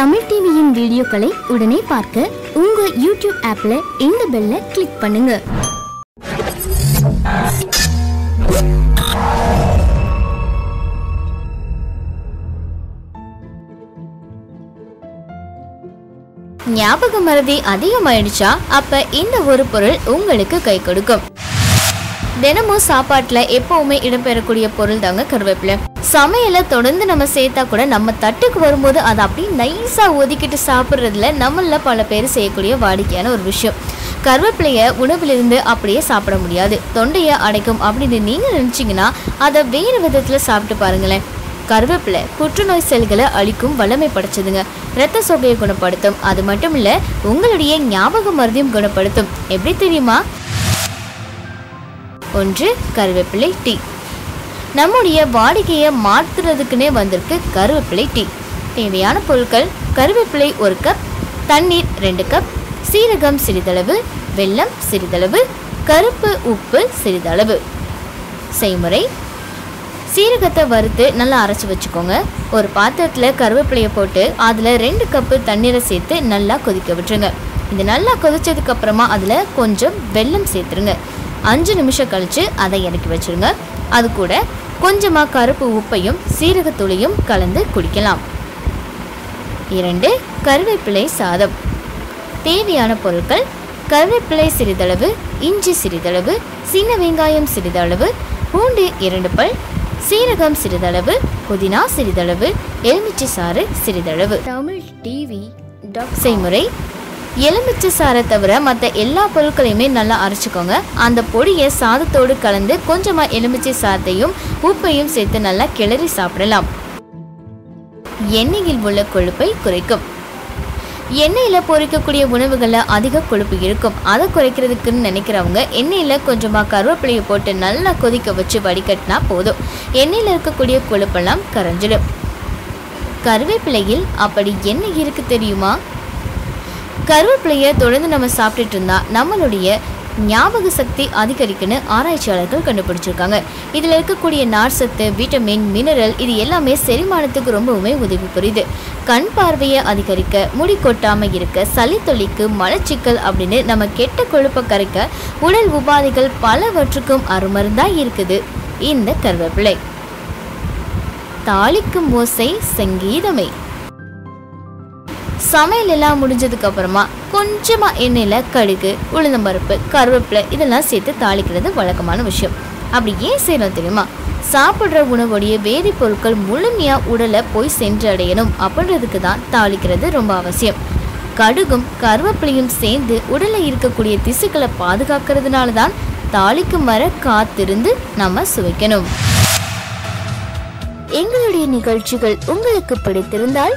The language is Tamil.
தமிழ் டிவியின் வீடியோக்களை உடனே பார்க்க உங்க யூடியூப் ஆப்ல இந்த பெல்ல கிளிக் பண்ணுங்க. ஞாபக மறதி அதிகமாயிடுச்சா? அப்ப இந்த ஒரு பொருள் உங்களுக்கு கை கொடுக்கும். தினமும் சாப்பாட்டுல எப்பவுமே இடம்பெறக்கூடிய பொருள் தாங்க கருவேப்பிலை. சமையல தொடர்ந்து நம்ம சேர்த்தா கூட நம்ம தட்டுக்கு வரும்போது அதை அப்படியே நைஸா ஒதுக்கிட்டு சாப்பிட்றதுல நம்மள பல பேர் செய்யக்கூடிய வாடிக்கையான ஒரு விஷயம். கருவேப்பிலைய உணவிலிருந்து அப்படியே சாப்பிட முடியாது. தொண்டையை அடைக்கும் அப்படின்னு நீங்க நினைச்சீங்கன்னா அதை வேறு விதத்துல சாப்பிட்டு பாருங்களேன். கருவேப்பிலை புற்றுநோய் செல்களை அழிக்கும் வல்லமை படைச்சதுங்க. இரத்த சோகையை குணப்படுத்தும். அது மட்டும் இல்லை உங்களுடைய ஞாபக மருதியும் குணப்படுத்தும். எப்படி தெரியுமா? ஒன்று கருவேப்பிலை டீ. நம்முடைய வாடிக்கையை மாற்றுறதுக்குன்னே வந்திருக்கு கருவேப்பிலை டீ. தேவையான பொருட்கள் கருவேப்பிலை ஒரு கப் தண்ணீர் ரெண்டு கப் சீரகம் சிறிதளவு வெல்லம் சிறிதளவு கருப்பு உப்பு சிறிதளவு. செய்முறை சீரகத்தை வறுத்து நல்லா அரைச்சி வச்சுக்கோங்க. ஒரு பாத்திரத்தில் கருவேப்பிலையை போட்டு அதில் ரெண்டு கப்பு தண்ணீரை சேர்த்து நல்லா கொதிக்க விட்டுருங்க. இது நல்லா கொதித்ததுக்கப்புறமா அதில் கொஞ்சம் வெல்லம் சேர்த்துருங்க. அஞ்சு நிமிஷம் கழிச்சு அதை இறக்கி வச்சிருங்க. அது கூட கொஞ்சமாக கருப்பு உப்பையும் சீரகத்தூளையும் கலந்து குடிக்கலாம். இரண்டு கருவேப்பிலை சாதம். தேவையான பொருட்கள் கருவேப்பிலை சிறிதளவு இஞ்சி சிறிதளவு சின்ன வெங்காயம் சிறிதளவு பூண்டு இரண்டு பல் சீரகம் சிறிதளவு புதினா சிறிதளவு எலுமிச்சை சாறு சிறிதளவு. தமிழ் டிவி செய்முறை எலுமிச்சை சாரை தவிர மற்ற எல்லா பொருட்களையுமே நல்லா அரைச்சிக்கோங்க. அந்த பொடியை சாதத்தோடு கலந்து கொஞ்சமாக எலுமிச்சை சாதத்தையும் உப்பையும் சேர்த்து நல்லா கிளறி சாப்பிடலாம். எண்ணெயில் உள்ள கொழுப்பை குறைக்கும். எண்ணெயில் பொரிக்கக்கூடிய உணவுகளில் அதிக கொழுப்பு இருக்கும். அதை குறைக்கிறதுக்குன்னு நினைக்கிறவங்க எண்ணெயில் கொஞ்சமாக கருவேப்பிலையை போட்டு நல்லா கொதிக்க வச்சு வடிகட்டினா போதும். எண்ணெயில் இருக்கக்கூடிய கொழுப்பெல்லாம் கரைஞ்சிடும். கருவேப்பிலையில் அப்படி என்ன இருக்கு தெரியுமா? கருவேப்பிலையை தொடர்ந்து நம்ம சாப்பிட்டுட்டு இருந்தால் நம்மளுடைய ஞாபக சக்தி அதிகரிக்குன்னு ஆராய்ச்சியாளர்கள் கண்டுபிடிச்சிருக்காங்க. இதில் இருக்கக்கூடிய நார்சத்து விட்டமின் மினரல் இது எல்லாமே செரிமானத்துக்கு ரொம்பவுமே உதவி புரியுது. கண் பார்வையை அதிகரிக்க முடி கொட்டாமல் இருக்க சளி தொல்லிக்கு மலச்சிக்கல் அப்படின்னு நம்ம கெட்ட கொழுப்பை கரைக்க உடல் உபாதைகள் பலவற்றுக்கும் அருமருந்தாக இருக்குது இந்த கருவேப்பிலை தாளிக்கும் ஓசை சங்கீதமே. சமையல் எல்லாம் முடிஞ்சதுக்கு அப்புறமா கொஞ்சமா கடுகு உளுந்தம்பருப்பு கருவேப்பிலை இதெல்லாம் சேர்த்து தாளிக்கிறது வழக்கமான விஷயம். அப்படி ஏன் செய்யணும் தெரியுமா? சாப்பிட்ற உணவுடைய வேதிப்பொருட்கள் முழுமையா உடலை போய் சென்றடையணும் அப்படின்றதுக்கு தான் தாளிக்கிறது ரொம்ப அவசியம். கடுகும் கருவேப்பிலையும் சேர்ந்து உடலில் இருக்கக்கூடிய திசுக்களை பாதுகாக்கிறதுனால தான் தாளிக்கும் வர காத்திருந்து நம்ம சுவைக்கணும். எங்களுடைய நிகழ்ச்சிகள் உங்களுக்கு பிடித்திருந்தால்